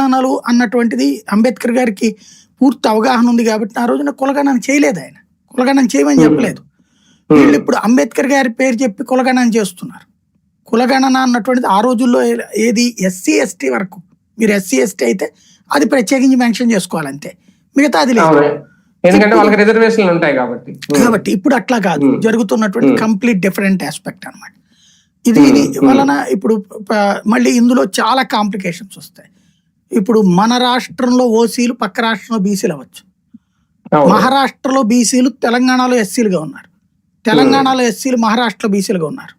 కులగణనలు అన్నటువంటిది అంబేద్కర్ గారికి పూర్తి అవగాహన ఉంది కాబట్టి ఆ రోజున కులగణన చేయలేదు ఆయన. కులగణన చేయమని చెప్పలేదు. వీళ్ళు ఇప్పుడు అంబేద్కర్ గారి పేరు చెప్పి కులగణన చేస్తున్నారు. కులగణన అన్నటువంటిది ఆ రోజుల్లో ఏది ఎస్సీ ఎస్టీ వరకు మీరు ఎస్సీ ఎస్టీ అయితే అది ప్రత్యేకించి మెన్షన్ చేసుకోవాలి అంతే మిగతా అది లేదు. అవును. ఎందుకంటే వాళ్ళకి రిజర్వేషన్లు ఉంటాయి కాబట్టి. కాబట్టి ఇప్పుడు అట్లా కాదు. Hmm. జరుగుతున్నటువంటి Hmm. కంప్లీట్ డిఫరెంట్ ఆస్పెక్ట్ అన్నమాట. ఇది Hmm. వలన ఇప్పుడు మళ్ళీ ఇందులో చాలా కాంప్లికేషన్స్ వస్తాయి. ఇప్పుడు మన రాష్ట్రంలో ఓసీలు పక్క రాష్ట్రంలో బీసీలు అవ్వచ్చు. మహారాష్ట్రలో బీసీలు తెలంగాణలో ఎస్సీలుగా ఉన్నారు. తెలంగాణలో ఎస్సీలు మహారాష్ట్రలో బీసీలుగా ఉన్నారు.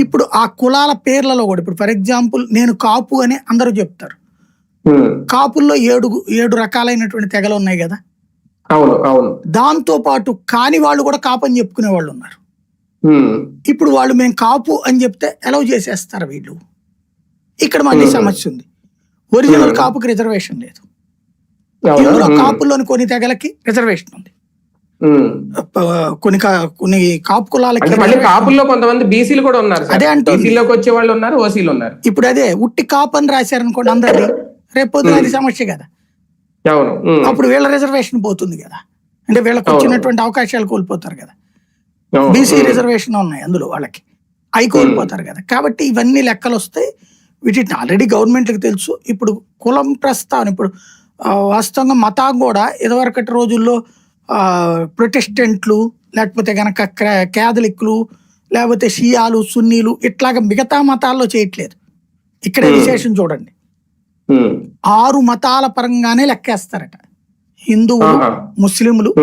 ఇప్పుడు ఆ కులాల పేర్లలో కూడా ఇప్పుడు ఫర్ ఎగ్జాంపుల్ నేను కాపు అని అందరూ చెప్తారు. కాపుల్లో ఏడు ఏడు రకాలైనటువంటి తెగలు ఉన్నాయి కదా? అవును అవును. దాంతో పాటు కాని వాళ్ళు కూడా కాపు అని చెప్పుకునే వాళ్ళు ఉన్నారు. ఇప్పుడు వాళ్ళు మేము కాపు అని చెప్తే అలౌ చేసేస్తారు వీళ్ళు. ఇక్కడ మళ్ళీ సమస్య ఉంది. ఒరిజినల్. కాపుకి రిజర్వేషన్ లేదు? ఇందులో. కాపుల్లోని కొన్ని తెగలకి రిజర్వేషన్ ఉంది కొన్ని కొన్ని కాపు కులాలకి అంటే కాపుల్లో కొంతమంది బీసీలు కూడా ఉన్నారు. అదే అంటుంది. బీసీలోకి వచ్చే వాళ్ళు ఉన్నారు ఓసీలు ఉన్నారు ఇప్పుడు అదే ఉట్టి కాపు అని రాశారనుకోండి అందరిది రేపు పొద్దున అది సమస్య కదా అవును. అప్పుడు వీళ్ళ రిజర్వేషన్ పోతుంది కదా అంటే వీళ్ళకి. వచ్చినటువంటి అవకాశాలు కోల్పోతారు కదా. బీసీ. రిజర్వేషన్ ఉన్నాయి అందులో వాళ్ళకి అవి కోల్పోతారు కదా కాబట్టి ఇవన్నీ లెక్కలు వస్తాయి వీటిని ఆల్రెడీ గవర్నమెంట్కి తెలుసు ఇప్పుడు కులం ప్రస్తావన ఇప్పుడు వాస్తవంగా మతం కూడా ఇదివరకటి రోజుల్లో ఆ, ప్రొటెస్టెంట్లు లేకపోతే గనక క్రా- క్యాథలిక్లు లేకపోతే షియాలు సున్నీలు ఇట్లాగా మిగతా మతాల్లో చేయట్లేదు ఇక్కడే. విశేషం చూడండి. ఆరు మతాల పరంగానే లెక్కేస్తారట హిందువులు. ముస్లింలు.